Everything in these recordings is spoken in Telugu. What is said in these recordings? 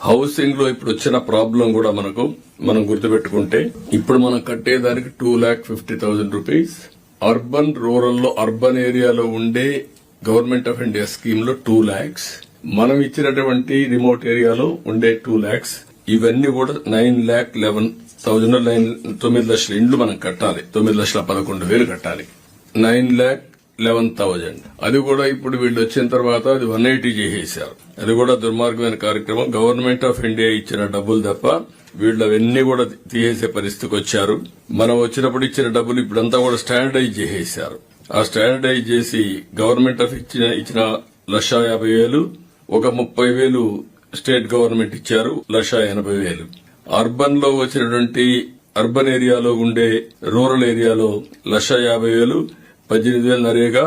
హౌసింగ్లో ఇప్పుడు వచ్చిన ప్రాబ్లం కూడా మనకు మనం గుర్తుపెట్టుకుంటే ఇప్పుడు మనం కట్టేదానికి two lakh fifty thousand rupees. Urban రూరల్లో అర్బన్ ఏరియాలో ఉండే గవర్నమెంట్ ఆఫ్ ఇండియా స్కీమ్లో టూ ల్యాక్స్. మనం ఇచ్చినటువంటి రిమోట్ ఏరియాలో ఉండే టూ ల్యాక్స్. ఇవన్నీ కూడా nine lakh eleven thousand nine తొమ్మిది లక్షల ఇండ్లు మనం కట్టాలి. తొమ్మిది లక్షల పదకొండు వేలు కట్టాలి. నైన్ ల్యాక్ లెవెన్ థౌజండ్ అది కూడా ఇప్పుడు వీళ్ళు వచ్చిన తర్వాత అది వన్ ఎయిటీ చేసేసారు అది కూడా దుర్మార్గమైన కార్యక్రమం. గవర్నమెంట్ ఆఫ్ ఇండియా ఇచ్చిన డబ్బులు తప్ప వీళ్ళు అవన్నీ కూడా తీసేసే పరిస్థితికి వచ్చారు. మనం వచ్చినప్పుడు ఇచ్చిన డబ్బులు ఇప్పుడంతా కూడా స్టాండర్డైజ్ చేసేసారు ఆ స్టాండర్డైజ్ చేసి గవర్నమెంట్ ఆఫ్ ఇచ్చిన ఇచ్చిన లక్ష యాభై వేలు ఒక ముప్పై వేలు స్టేట్ గవర్నమెంట్ ఇచ్చారు లక్ష ఎనభై వేలు. అర్బన్లో వచ్చినటువంటి అర్బన్ ఏరియాలో ఉండే రూరల్ ఏరియాలో లక్ష యాభై వేలు పద్దెనిమిది వేలు నరేగా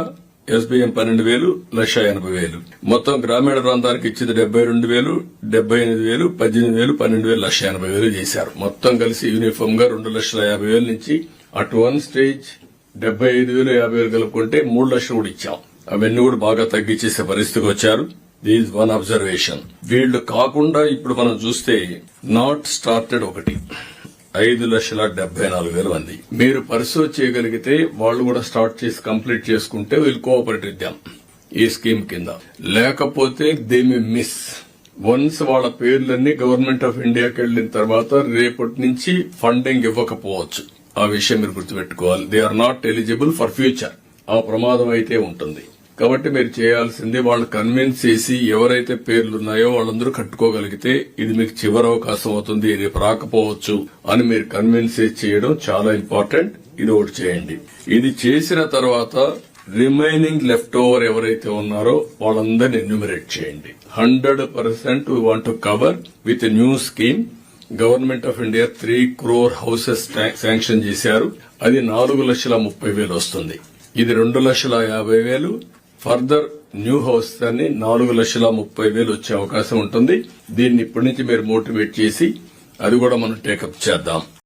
ఎస్బీఎం పన్నెండు వేలు లక్ష ఎనభై వేలు. మొత్తం గ్రామీణ ప్రాంతానికి ఇచ్చింది డెబ్బై రెండు వేలు డెబ్బై ఎనిమిది వేలు పద్దెనిమిది వేలు పన్నెండు వేలు లక్ష ఎనభై వేలు చేశారు. మొత్తం కలిసి యూనిఫామ్గా రెండు లక్షల యాభై వేల నుంచి అటు వన్ స్టేజ్ డెబ్బై ఐదు వేలు యాభై వేలు కలుపుకుంటే మూడు లక్షలు కూడా ఇచ్చాం. అవన్నీ కూడా బాగా తగ్గించేసే పరిస్థితికి వచ్చారు. దీస్ వన్ అబ్జర్వేషన్ వీళ్ళు కాకుండా ఇప్పుడు మనం చూస్తే నాట్ స్టార్టెడ్ ఒకటి. ఐదు లక్షల డెబ్బై నాలుగు వేల మంది. మీరు పరిశోధన చేయగలిగితే వాళ్ళు కూడా స్టార్ట్ చేసి కంప్లీట్ చేసుకుంటే వీళ్ళు కోఆపరేట్ ఇద్దాం ఈ స్కీమ్ కింద. లేకపోతే దే మే మిస్. వన్స్ వాళ్ళ పేర్లన్నీ గవర్నమెంట్ ఆఫ్ ఇండియాకి వెళ్ళిన తర్వాత రేపటి నుంచి ఫండింగ్ ఇవ్వకపోవచ్చు. ఆ విషయం మీరు గుర్తుపెట్టుకోవాలి. They are not eligible for future ఆ ప్రమాదం అయితే ఉంటుంది. కాబట్టి మీరు చేయాల్సింది వాళ్ళు కన్విన్స్ చేసి ఎవరైతే పేర్లు ఉన్నాయో వాళ్ళందరూ కట్టుకోగలిగితే ఇది మీకు చివరి అవకాశం అవుతుంది రేపు రాకపోవచ్చు అని మీరు కన్విన్స్ చేసి చేయడం చాలా ఇంపార్టెంట్ ఇది ఒకటి చేయండి. ఇది చేసిన తర్వాత రిమైనింగ్ లెఫ్ట్ ఓవర్ ఎవరైతే ఉన్నారో వాళ్ళందరినీ ఎన్యూమరేట్ చేయండి. Hundred percent we want to cover with new scheme government of India three crore houses sanction చేశారు. అది నాలుగు లక్షల ముప్పై వేలు వస్తుంది. ఇది రెండు లక్షల యాభై వేలు. ఫర్దర్ న్యూ హౌస్ అని నాలుగు లక్షల ముప్పై వేలు వచ్చే అవకాశం ఉంటుంది. దీన్ని ఇప్పటి నుంచి మీరు మోటివేట్ చేసి అది కూడా మనం టేకప్ చేద్దాం.